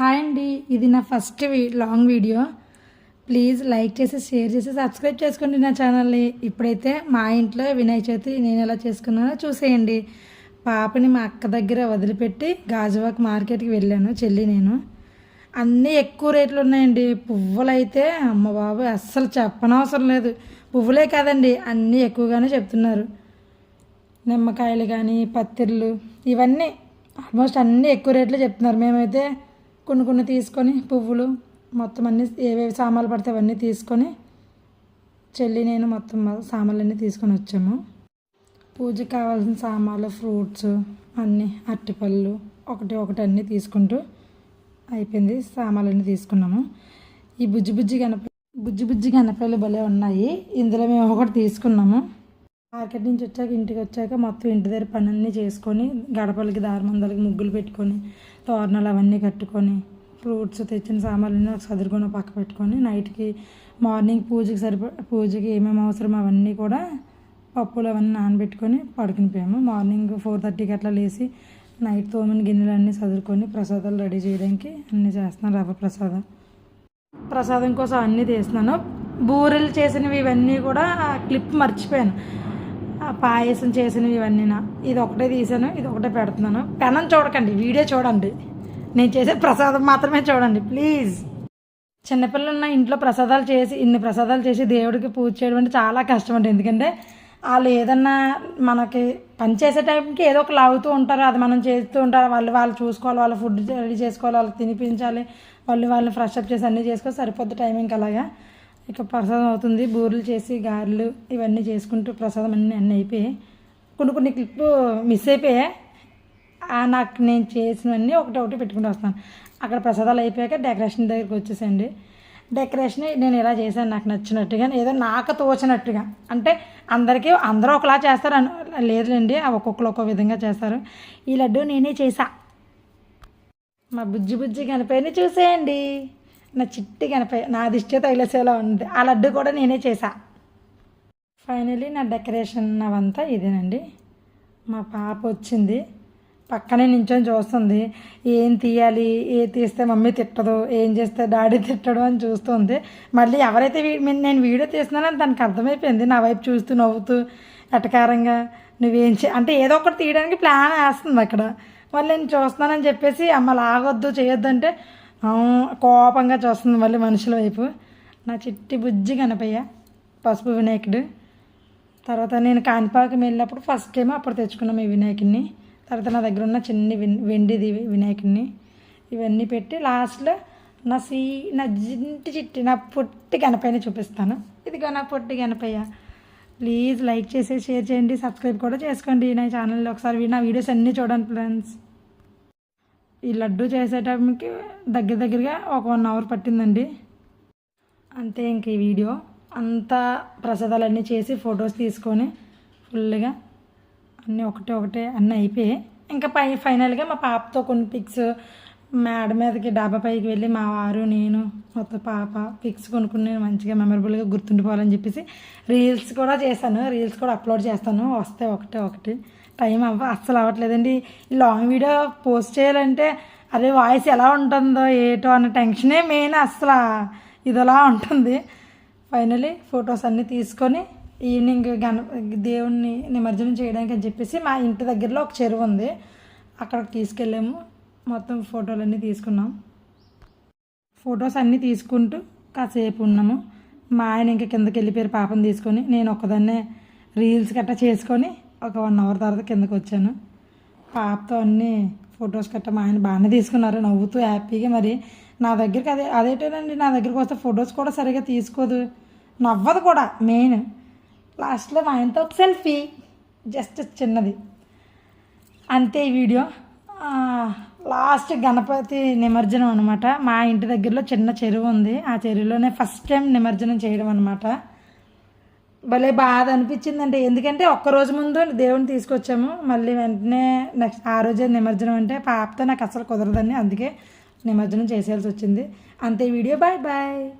Hi అండి. ఇది నా ఫస్ట్ వీ- లాంగ్ వీడియో. ప్లీజ్ లైక్ చేసి షేర్ చేసి సబ్స్క్రైబ్ చేసుకోండి నా ఛానల్ని. ఇప్పుడైతే మా ఇంట్లో వినాయక చవితి నేను ఎలా చేసుకున్నానో చూసేయండి. పాపని మా అక్క దగ్గర వదిలిపెట్టి గాజువాక్ మార్కెట్కి వెళ్ళాను చెల్లి నేను. అన్నీ ఎక్కువ రేట్లు ఉన్నాయండి. పువ్వులు అయితే అమ్మ బాబు అస్సలు చెప్పనవసరం లేదు. పువ్వులే కాదండి అన్నీ ఎక్కువగానే చెప్తున్నారు. నిమ్మకాయలు కానీ పత్తిర్లు ఇవన్నీ ఆల్మోస్ట్ అన్నీ ఎక్కువ రేట్లు చెప్తున్నారు. మేమైతే కొన్ని కొన్ని తీసుకొని పువ్వులు మొత్తం అన్నీ ఏవేవి సామాన్లు పడితే అవన్నీ తీసుకొని చెల్లి నేను మొత్తం సామాన్లన్నీ తీసుకొని వచ్చాము. పూజకి కావాల్సిన సామాన్లు ఫ్రూట్స్ అన్నీ అరటిపళ్ళు ఒకటి ఒకటి అన్నీ తీసుకుంటూ అయిపోయింది. సామాన్లన్నీ తీసుకున్నాము. ఈ బుజ్జి బుజ్జి గణప బుజ్జి బుజ్జి గణపలు భలే ఉన్నాయి. ఇందులో మేము ఒకటి తీసుకున్నాము. మార్కెట్ నుంచి వచ్చాక ఇంటికి వచ్చాక మొత్తం ఇంటి దగ్గర పనులన్నీ చేసుకొని గడపలకి దారమందలకి ముగ్గులు పెట్టుకొని తోరణాలు అవన్నీ కట్టుకొని ఫ్రూట్స్ తెచ్చిన సామాన్లు చదురుకొని పక్క పెట్టుకొని నైట్కి మార్నింగ్ పూజకి సరిప పూజకి ఏమేమి అవసరం అవన్నీ కూడా పప్పులు అవన్నీ నానబెట్టుకొని పడుకునిపోయాము. మార్నింగ్ ఫోర్ థర్టీకి అట్లా లేచి నైట్ తోమిన గిన్నెలన్నీ చదువుకొని ప్రసాదాలు రెడీ చేయడానికి అన్నీ చేస్తున్నాను. రవ్వ ప్రసాదం. ప్రసాదం కోసం అన్నీ తీస్తున్నాను. బూరెలు చేసినవి ఇవన్నీ కూడా క్లిప్ మర్చిపోయాను. పాయసం చేసినవి ఇవన్నీ ఇది ఒకటే తీసాను ఇది ఒకటే పెడుతున్నాను. పెనం చూడకండి వీడియో చూడండి. నేను చేసే ప్రసాదం మాత్రమే చూడండి ప్లీజ్. చిన్నపిల్లలు ఉన్న ఇంట్లో ప్రసాదాలు చేసి ఇన్ని ప్రసాదాలు చేసి దేవుడికి పూజ చేయడం అంటే చాలా కష్టం అండి. ఎందుకంటే వాళ్ళు ఏదన్నా మనకి పని చేసే టైంకి ఏదో ఒక లాగుతూ ఉంటారు అది మనం చేస్తూ ఉంటారు. వాళ్ళు వాళ్ళు చూసుకోవాలి వాళ్ళ ఫుడ్ రెడీ చేసుకోవాలి వాళ్ళకి తినిపించాలి వాళ్ళు వాళ్ళని ఫ్రెష్ అప్ చేసి అన్నీ చేసుకోవాలి సరిపోద్ది టైమింగ్కి అలాగా. ఇక ప్రసాదం అవుతుంది. బూరెలు చేసి గారెలు ఇవన్నీ చేసుకుంటూ ప్రసాదం అన్నీ అన్నీ అయిపోయాయి. కొన్ని కొన్ని క్లిప్ మిస్ అయిపోయాయి. నాకు నేను చేసినవన్నీ ఒకటి ఒకటి పెట్టుకుంటూ వస్తాను. అక్కడ ప్రసాదాలు అయిపోయాక డెకరేషన్ దగ్గరికి వచ్చేసండి డెకరేషన్ నేను ఇలా చేశాను నాకు నచ్చినట్టుగా ఏదో నాకు తోచినట్టుగా. అంటే అందరికీ అందరూ ఒకలా చేస్తారు అని లేదులేండి ఒక్కొక్కరు ఒక్కో విధంగా చేస్తారు. ఈ లడ్డు నేనే చేశా. మా బుజ్జి బుజ్జి కనిపోయిన చూసేయండి. నా చిట్టి కనపై నా దిష్టి తగిలేసేలా ఉంది. ఆ లడ్డు కూడా నేనే చేశా. ఫైనలీ నా డెకరేషన్ అవంతా ఇదేనండి. మా పాప వచ్చింది. పక్కనే నించొని చూస్తుంది. ఏం తీయాలి ఏ తీస్తే మమ్మీ తిట్టదు ఏం చేస్తే డాడీ తిట్టడు అని చూస్తుంది. మళ్ళీ ఎవరైతే నేను వీడియో తీస్తున్నానో దానికి అర్థమైపోయింది. నా వైపు చూస్తూ నవ్వుతూ ఎటకారంగా నువ్వేం చే అంటే ఏదో ఒకటి తీయడానికి ప్లాన్ వేస్తుంది అక్కడ. మళ్ళీ నేను చూస్తున్నానని చెప్పేసి అమ్మ లాగొద్దు చేయొద్దు అంటే కోపంగా చూస్తుంది మళ్ళీ మనుషుల వైపు. నా చిట్టి బుజ్జి కనపయ్య పసుపు వినాయకుడు. తర్వాత నేను కాణిపాకం వెళ్ళినప్పుడు ఫస్ట్ ఏమో అప్పుడు తెచ్చుకున్నాం ఈ వినాయకుడిని. తర్వాత నా దగ్గర ఉన్న చిన్ని విన్ వెండిది వినాయకుడిని. ఇవన్నీ పెట్టి లాస్ట్లో నా సీ నా జింటి చిట్టి నా పొట్టి గణపయ్యని చూపిస్తాను. ఇదిగో నా పొట్టి గణపయ్య ప్లీజ్ లైక్ చేసి షేర్ చేయండి సబ్స్క్రైబ్ కూడా చేసుకోండి. నా ఛానల్లో ఒకసారి నా వీడియోస్ అన్నీ చూడండి ఫ్రెండ్స్ ఈ లడ్డు చేసేటప్పటికి దగ్గర దగ్గరగా ఒక వన్ అవర్ పట్టిందండి. అంతే ఇంక ఈ వీడియో. అంతా ప్రసాదాలన్నీ చేసి ఫొటోస్ తీసుకొని ఫుల్గా అన్నీ ఒకటే ఒకటే అన్నీ అయిపోయి ఇంకా పై ఫైనల్గా మా పాపతో కొన్ని పిక్స్ మేడ మీదకి డాబా పైకి వెళ్ళి మా వారు నేను మొత్తం పాప పిక్స్ కొనుక్కుని మంచిగా మెమరబుల్గా గుర్తుండిపోవాలని చెప్పేసి రీల్స్ కూడా చేశాను. రీల్స్ కూడా అప్లోడ్ చేస్తాను. వస్తే ఒకటే ఒకటి. టైం అవ్వ అస్సలు అవ్వట్లేదండి. లాంగ్ వీడియో పోస్ట్ చేయాలంటే అదే వాయిస్ ఎలా ఉంటుందో ఏటో అన్న టెన్షనే మెయిన్ అస్సలు ఇదిలా ఉంటుంది. ఫైనలీ ఫొటోస్ అన్నీ తీసుకొని ఈవినింగ్ గణ దేవుణ్ణి నిమజ్జనం చేయడానికి అని చెప్పేసి మా ఇంటి దగ్గరలో ఒక చెరువు ఉంది. అక్కడికి తీసుకెళ్ళాము. మొత్తం ఫోటోలన్నీ తీసుకున్నాం. ఫొటోస్ అన్నీ తీసుకుంటూ కాసేపు ఉన్నాము. మా ఆయన ఇంకా కిందకి వెళ్ళిపోయారు పాపం తీసుకొని. నేను ఒక్కదాన్నే రీల్స్ గట్రా చేసుకొని ఒక వన్ అవర్ తర్వాత కిందకి వచ్చాను. పాపతో అన్ని ఫొటోస్ కట్టా మా ఆయన బాగానే తీసుకున్నారు. నవ్వుతూ హ్యాపీగా మరి నా దగ్గరికి అదే అదేటోనండి నా దగ్గరికి వస్తే ఫొటోస్ కూడా సరిగా తీసుకోదు. నవ్వదు కూడా మెయిన్ లాస్ట్లో మా ఆయనతో ఒక సెల్ఫీ జస్ట్ చిన్నది. అంతే ఈ వీడియో. లాస్ట్ గణపతి నిమజ్జనం అనమాట మా ఇంటి దగ్గరలో చిన్న చెరువు ఉంది. ఆ చెరువులోనే ఫస్ట్ టైం నిమజ్జనం చేయడం అనమాట భలే బాధ అనిపించిందండి. ఎందుకంటే ఒక్క రోజు ముందు దేవుని తీసుకొచ్చాము. మళ్ళీ వెంటనే నెక్స్ట్ ఆ రోజే నిమజ్జనం అంటే పాపతో నాకు అసలు కుదరదండి. అందుకే నిమజ్జనం చేసేయాల్సి వచ్చింది. అంతే వీడియో. Bye bye.